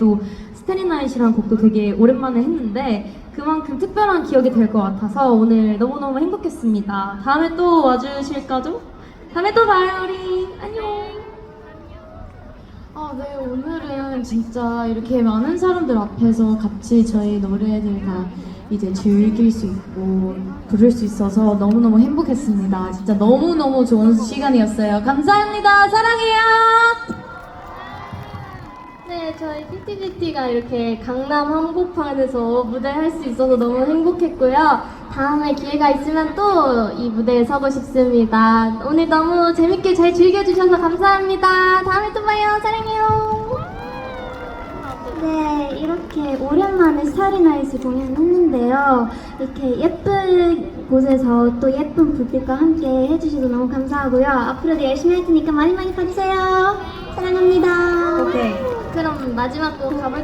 또 스테리나잇이라는 곡도 되게 오랜만에 했는데 그만큼 특별한 기억이 될 것 같아서 오늘 너무너무 행복했습니다. 다음에 또 와주실 거죠? 다음에 또 봐요 우리 안녕. 아, 네, 오늘은 진짜 이렇게 많은 사람들 앞에서 같이 저희 노래들 다 이제 즐길 수 있고 부를 수 있어서 너무너무 행복했습니다. 진짜 너무너무 좋은 시간이었어요. 감사합니다. 사랑해요. 네, 저희 띠띠띠띠가 이렇게 강남 한복판에서 무대 할 수 있어서 너무 행복했고요. 다음에 기회가 있으면 또 이 무대에 서고 싶습니다. 오늘 너무 재밌게 잘 즐겨주셔서 감사합니다. 다음에 또 봐요. 사랑해요. 네, 이렇게 오랜만에 스타리나이트 공연했는데요. 이렇게 예쁜 곳에서 또 예쁜 불빛과 함께 해주셔서 너무 감사하고요. 앞으로도 열심히 할 테니까 많이 많이 봐주세요. 마지막 곡 가볼까요?